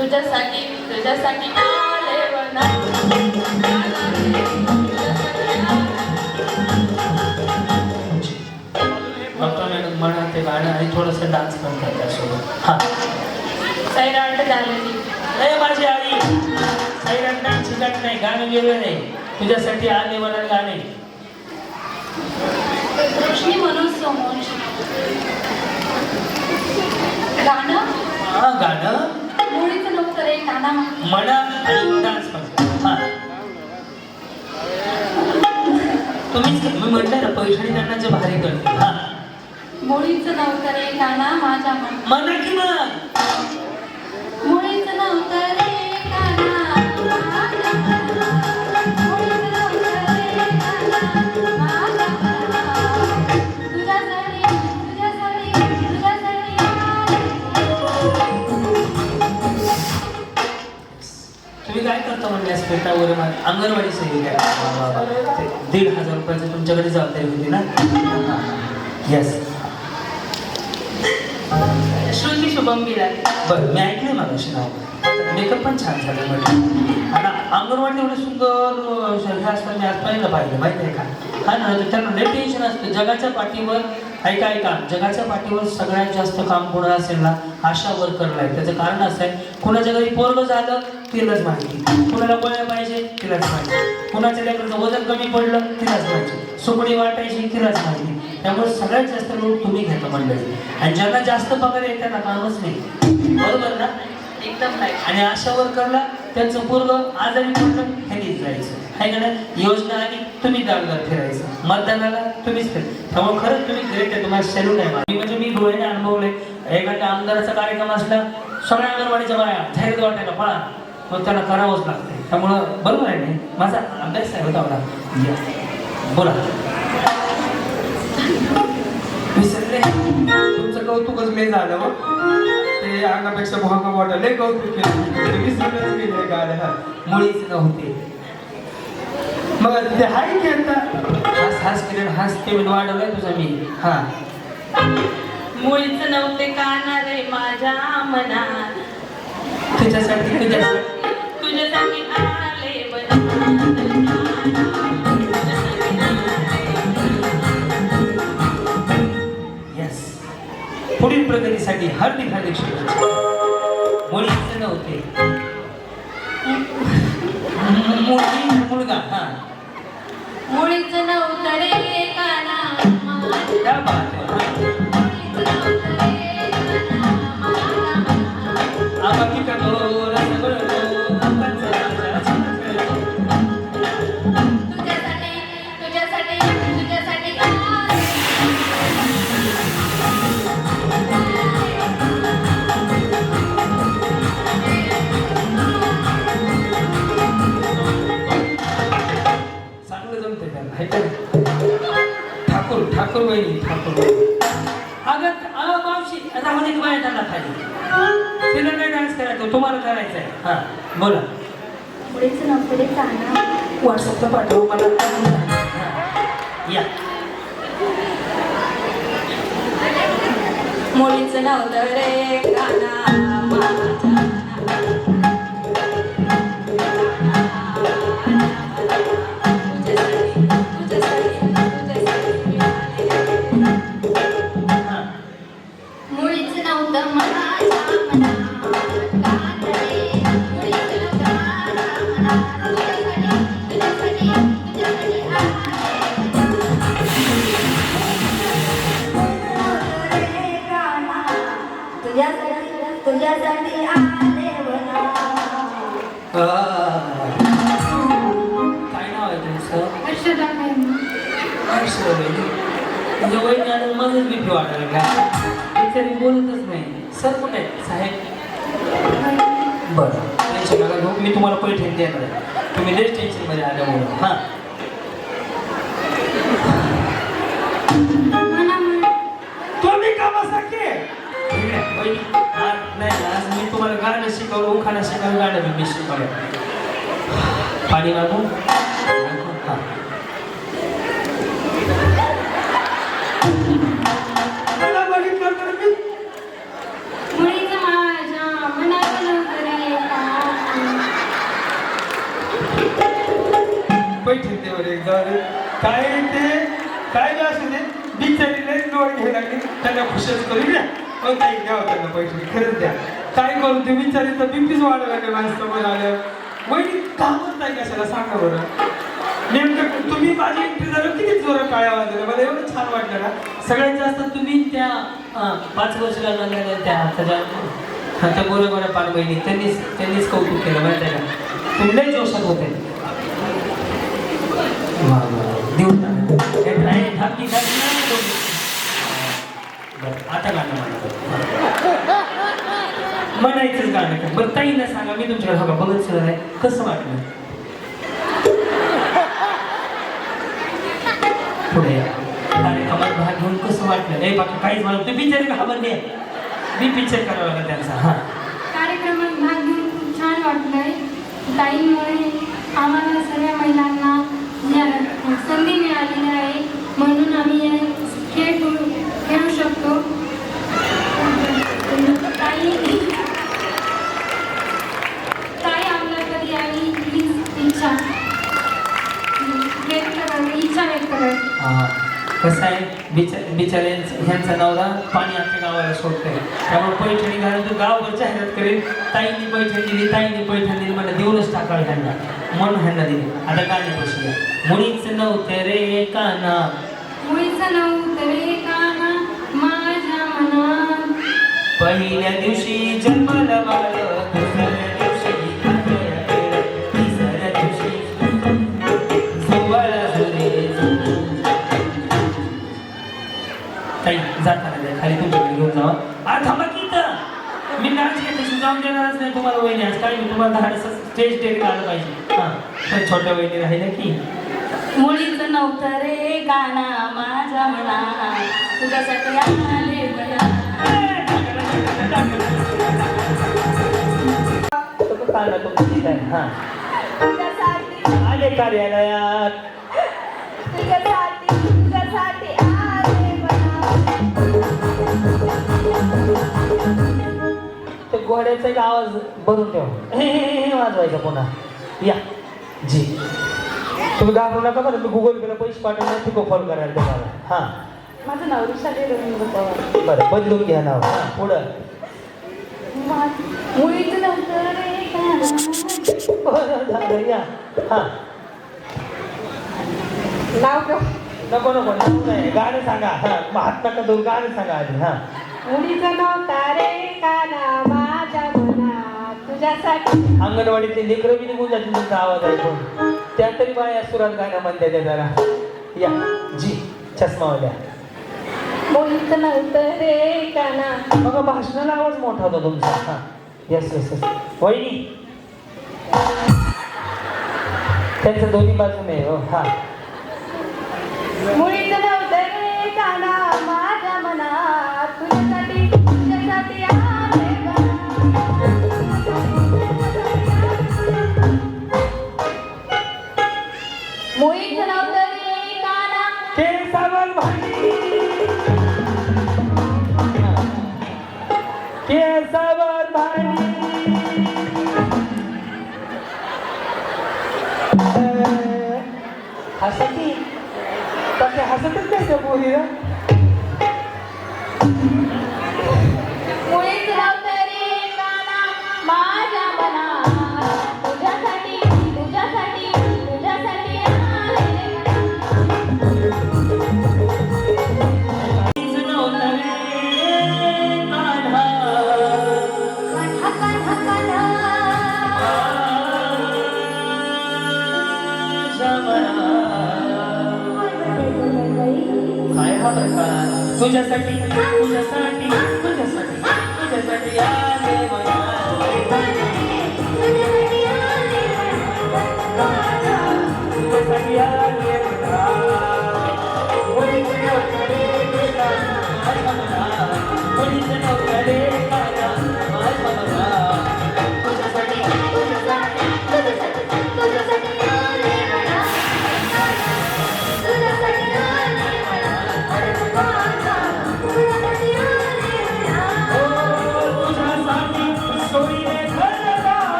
तुझ्यासाठी तुझ्यासाठी आले मॅडम म्हणा ते गाणं आणि थोडंसं डान्स पण कर त्यासोबत. हा. सैराट झालेली. माझी आई सैराट डान्स शिकत नाही गाणं वेगळं नाही. तुझ्यासाठी आले मला गाणे. रोशनी म्हणून समोर गाणं? हा गाणं? म्हणा आणि डान्स तुम्हीच मी म्हटलं ना पैठणी त्यांना भारी करते हा. मुळीचं नव्हतं रे गाणं माझ्या मन की मग आज पेटावर अंगणवाडी सेविका दीड हजार रुपयाची तुमच्याकडे जबाबदारी होती ना? येस श्रुती शुभम बिराल बरं मी ऐकलं मागाशी नाव. मेकअप पण छान झालं म्हटलं. आणि अंगणवाडी एवढं सुंदर हे असतं मी आज पहिलं पाहिलं माहिती आहे का? हा ना त्यांना लय टेन्शन असतं. जगाच्या पाठीवर ऐका ऐका. जगाच्या पाठीवर सगळ्यात जास्त काम कोणाला असेल ना आशा वर्करला आहे. त्याचं कारण असं आहे कुणाच्या घरी पोरग झालं तिलाच माहिती. कुणाला गोळ्या पाहिजे तिलाच माहिती. कुणाच्या लेकराचं वजन कमी पडलं तिलाच माहिती. सुकडी वाटायची तिलाच माहिती. त्यामुळे सगळ्यात जास्त लोक तुम्ही घेता मंडळी. आणि ज्यांना जास्त पगार आहे त्यांना कामच नाही. बरोबर ना? एकदम नाही आणि अशा वर्करला त्यांचं पूर्व आजारी पडलं ह्यांनीच जायचं. आहे का नाही योजना आली तुम्ही दालदार फिरायचं. मतदानाला तुम्हीच फिर. त्यामुळे खरंच तुम्ही ग्रेट आहे तुम्हाला सॅल्यूट आहे मी म्हणजे मी डोळ्याने अनुभवले एखाद्या आमदाराचा कार्यक्रम असला सगळ्या अंगणवाडीच्या बाया धैर्य वाटायला पळा. मग त्यांना करावंच लागते त्यामुळं बरोबर आहे नाही? माझा अभ्यास आहे होता आपला. बोला. विसरले. तुमचं कौतुकच मी झालं हो. ते अंगापेक्षा भोंगा वाटलं. लय कौतुक केलं. ते विसरूनच गाड्या मुळीच नव्हते. मग ते हाय की आता? हास हास केलं हास पेमेंट वाढवलाय तुझा मी. हा. मुळीच नव्हते काना रे माझ्या मनात. तुझ्यासाठी तुझ्यासाठी. तुझ्यासाठी आले. येस पुढील प्रगतीसाठी हार्दिक हार्दिक शुभेच्छा. ठाकूर अगं अ, मावशी आता मध्ये बाय त्यांना खाली. तिला नाही डान्स करायचं? तुम्हाला करायचं आहे. हा बोला. मुळीच नव्हतं रे काना व्हॉट्सअपला पाठव मला. हा. या. मुळीच नव्हतं रे काना तुझं वय आणि माझंच बीपी वाढायला लागला तरी बोलतच नाही. सर कुठे आहेत? साहेब? बरं. टेन्शन नका घेऊ मी तुम्हाला पैठण देणार आहे. तुम्ही लेस टेन्शनमध्ये आल्यामुळं. हां. म्हणा म्हणा. तुम्ही का बसाके नाही आज मी तुम्हाला गाणं शिकवलं उखाणं शिकवलं गाणं बी मी शिकवलं. पाणी मागू? हां. पैठण ते बरे काय ते? काय बी असू दे? बिचारी लई लोड घ्यायला लागली. त्यांना खुशच करू द्या. मग काही द्यावं त्यांना पैसे खरंच द्या. काय करू ते बिचारीचं बिपीच वाढवायला लागले माझ्यासमोर आलं वहिनी कामच नाही कशाला? सांगा बरं. नेमकं तुम्ही माझी एंट्री झालं किती जोरात टाळ्या वाजलं मला एवढं छान वाटलं ना. सगळ्यात जास्त तुम्ही त्या पाच वर्षाला लागलेल्या त्या हाताच्या आता बरोबर पाच बहिणी त्यांनीच त्यांनीच कौतुक केलं माहिती आहे का? तुम्ही लय जोशात होते वा, वा. देऊन टाका. हे नाही, थापकी थापकी नाही दोघी. बरं, आता गाणं म्हणा म्हणायचंच गाणं बरं ताईंना सांगा मी तुमच्याकडे बघा बघत सर आहे कसं वाटलं पुढे या. कार्यक्रमात भाग घेऊन कसं वाटलं नाही बाकी काहीच मला तुम्ही पिक्चर घाबरले मी पिक्चर करावं लागला त्यांचा हा कार्यक्रमात भाग घेऊन खूप छान वाटलंय ताईमुळे आम्हाला सगळ्या महिलांना संधी मिळालेली आहे. म्हणून आम्ही खेळ खेळू खेळू शकतो. ताई ताई आम्हाला कधी यावी हीच इच्छा. व्यक्त करावी इच्छा व्यक्त करावी कसं आहे बिचार बिचारे ह्यांचा नवरा पाणी आमच्या गावाला सोडतोय. त्यामुळे पैठणी घालून तो गावभर जाहिरात करेल ताईंनी पैठणी दिली ताईंनी पैठणी दिली मला देऊनच टाकावं ह्यांना. म्हणून ह्यांना दिली. आता गाणे बसूया. मुळीच नव्हते रे काना. मुळीचं नव्हतं रे काना माझ्या मनात. पहिल्या दिवशी जन्माला बाळ खाली तुमच्याकडे घेऊन जावा. आ थांबा की इथं. मी नाच घेते जाऊन देणारच नाही तुम्हाला वहिनी. आज काय मी तुम्हाला धाडस स्टेज डेअरिंग आलं पाहिजे. हां. छोट्या वहिनी राहिल्या की. मुळीच नव्हतं रे गाणा माझ्या मना तुझ्यासाठी आले हां. आले कार्यालयात. तुझ्यासाठी. घोड्याचा एक आवाज भरून ठेवा. हे हे, हे, हे वाजवायचा पुन्हा. या. जी. तुम्ही घाबरू नका बरं मी गुगल पेला पैसे पाठवणार तिको कॉल करायला तुम्हाला हां. माझं नाव ऋषाली रवींद्र पवार बरं बदलून घ्या नाव. हां पुढं. बरं, झालं या. हां. नाव का नको नको नाही. गाणं सांगा. हां मग हात नका दोन गाणं सांगा आधी. हां. मुळीच नव्हता रे? गाणा माझ्या मना तुझ्यासाठी. अंगणवाडीतले लेकरं बी निघून जातील तुमचा आवाज ऐकून. त्या तरी बाया सुरात गाणं म्हणते त्या जरा. या जी चष्मावाल्या मुळीच नव्हतं रे गाणा बघा भाषणाला आवाज मोठा होता तुमचा. हा. येस येस येस वहिनी. त्यांचं दोन्ही बाजूने हो. हा. मुळीच नव्हतं रे गाणा हसती. तसे हसतच नाही त्या पोरीला.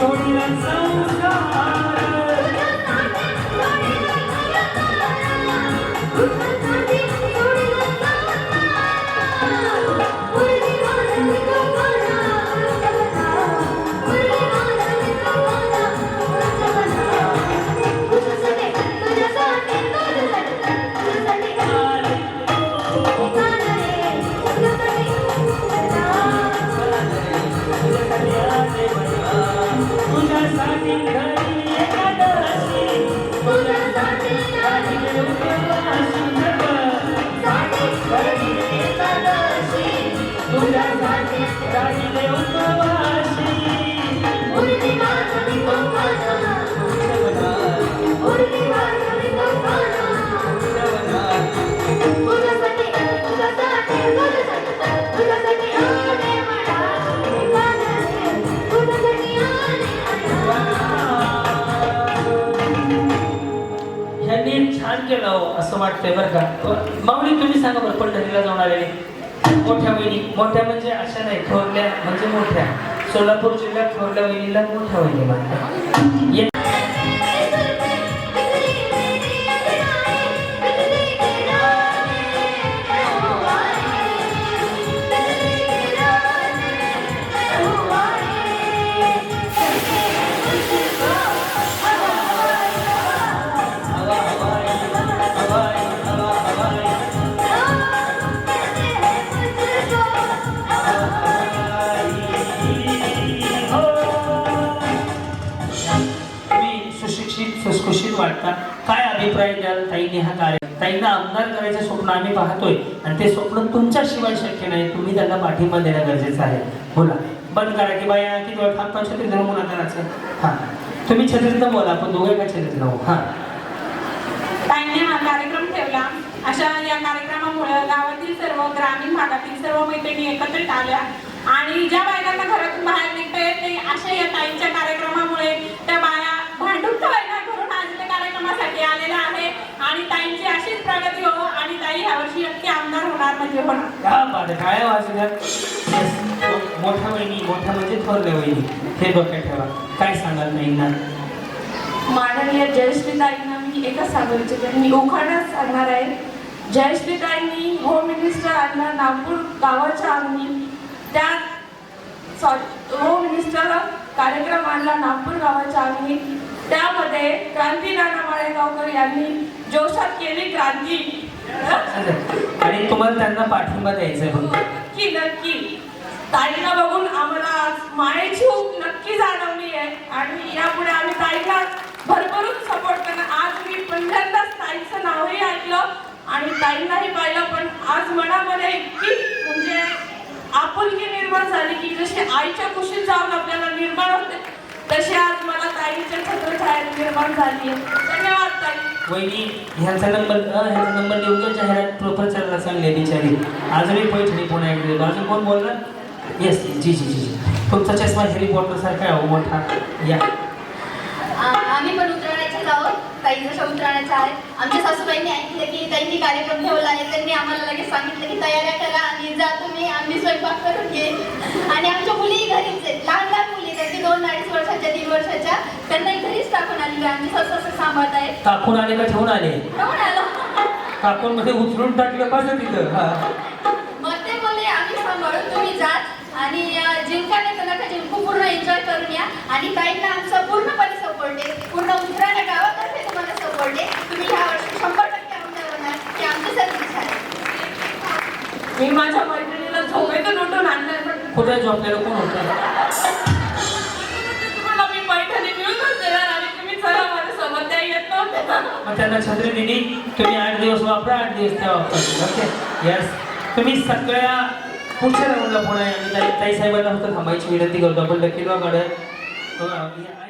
我依然走着。असं वाटतंय बरं का. हो, माऊली तुम्ही सांगा बरं पंढरीला जाऊन आहे मोठ्या वहिनी मोठ्या म्हणजे अशा नाही थोरल्या म्हणजे मोठ्या. सोलापूर जिल्ह्यात थोरल्या वहिनीला मोठ्या वहिनी म्हणतात वाटतात. काय अभिप्राय द्याल? ताईने हा कार्य ताईंना आमदार करायचं स्वप्न आम्ही पाहतोय. आणि ते स्वप्न तुमच्याशिवाय शक्य नाही. तुम्ही त्यांना पाठिंबा देणं गरजेचं आहे. बोला. बंद करा की बाया किती वेळ थांबता छत्री धरून मुला करायचं हा. तुम्ही छत्रीतनं बोला आपण दोघे का छत्रीत राहू हा. ताईने हा कार्यक्रम ठेवला. अशा या कार्यक्रमामुळे गावातील सर्व ग्रामीण भागातील सर्व मैत्रिणी एकत्रित आल्या. आणि ज्या बायकांना घरातून बाहेर निघता येत नाही अशा या ताईंच्या प्रगती हो आणि ताई यावर्षी नक्की आमदार होणार म्हणजे होणार क्या बात काय. मोठ्या वहिनी मोठ्या म्हणजे थोरल्या वहिनी. हे डोक्यात ठेवा. काय सांगाल ताईंना? माननीय जयश्रीताईंना मी एकच सांगू इच्छिते. मी उखाणच सांगणार आहे. जयश्रीताईंनी होम मिनिस्टर आणला नागपूर गावाच्या अंगणी त्या सॉरी होम मिनिस्टर कार्यक्रम आणला नागपूर गावाच्या अंगणी त्यामध्ये क्रांती नाना माळेगावकर यांनी जोशात केली क्रांती. आणि तुम्हाला त्यांना पाठिंबा द्यायचा आहे नक्की नक्की. ताईला बघून आम्हाला आज मायेची ऊब नक्की जाणवली आहे. आणि यापुढे आम्ही ताईला भरभरून सपोर्ट करणार. आज मी पहिल्यांदाच ताईचं नावही ऐकलं आणि ताईंनाही पाहिलं पण आज मनामध्ये इतकी म्हणजे आपुलकी निर्माण झाली की जशी आईच्या कुशीत जाऊन आपल्याला निर्माण होते तशी आज मला ताईच्या छत्रछाया निर्माण झाली. धन्यवाद ताई. वहिनी ह्यांचा नंबर ह्यांचा नंबर लिहून घ्या जाहिरात प्रचाराला चांगले बिचारी. अजूनही पैठणी पुन्हा एकदा अजून कोण बोलणार? येस जी जी जी जी. तुमचा चष्मा हॅरी पॉटर सारखा आहे हो, मोठा. या आ- आम्ही पण उतरण्याचे आहोत ताई जशा उतरण्याच्या आहेत आमच्या सासूबाईंनी ऐकलं की ताईंनी कार्यक्रम ठेवला आहे. त्यांनी आम्हाला लगेच सांगितलं की तयाऱ्या करा आणि जा तुम्ही आम्ही स्वयंपाक करून घे. आणि आमच्या मुलीही घरीच आहेत. लहान लहान मुली त्यांची दोन अडीच वर्षाच्या तीन वर्षाच्या. त्यांना घरीच टाकून आलेली आहे. आमची सासू असं सांभाळत आहेत काकून आले का ठेवून आले? कोण आलो. काकून मध्ये उचलून टाकलं पाहिजे तिथं. मग ते बोलले आम्ही सांभाळून तुम्ही जात आणि अं, जिंका नाही तर नका जिंकू. पूर्ण एन्जॉय करून या. आणि ताईंना आमचा पूर्णपणे सपोर्ट आहे. पूर्ण उतराण्या गावातर्फे तुम्हाला सपोर्ट आहे तुम्ही ह्या वर्षी शंभर टक्के आमदार होणार ही आमची सर्व इच्छा आहे मी माझ्या मैत्रिणीला झोपेतून उठून आणलंय पण कुठे झोपलेलं? कोण होतं? तुम्हाला मी पैठणी मिळूनच देणार आणि तुम्ही चला माझ्यासोबत त्या येत मग त्यांना छत्री दिली. तुम्ही आठ दिवस वापरा आठ दिवस त्या वापरा. ओके? यस तुम्ही सगळ्या पुढच्या राऊंडला आणि ताई साहेबांना फक्त थांबायची विनंती करतो. आपण लकी काढत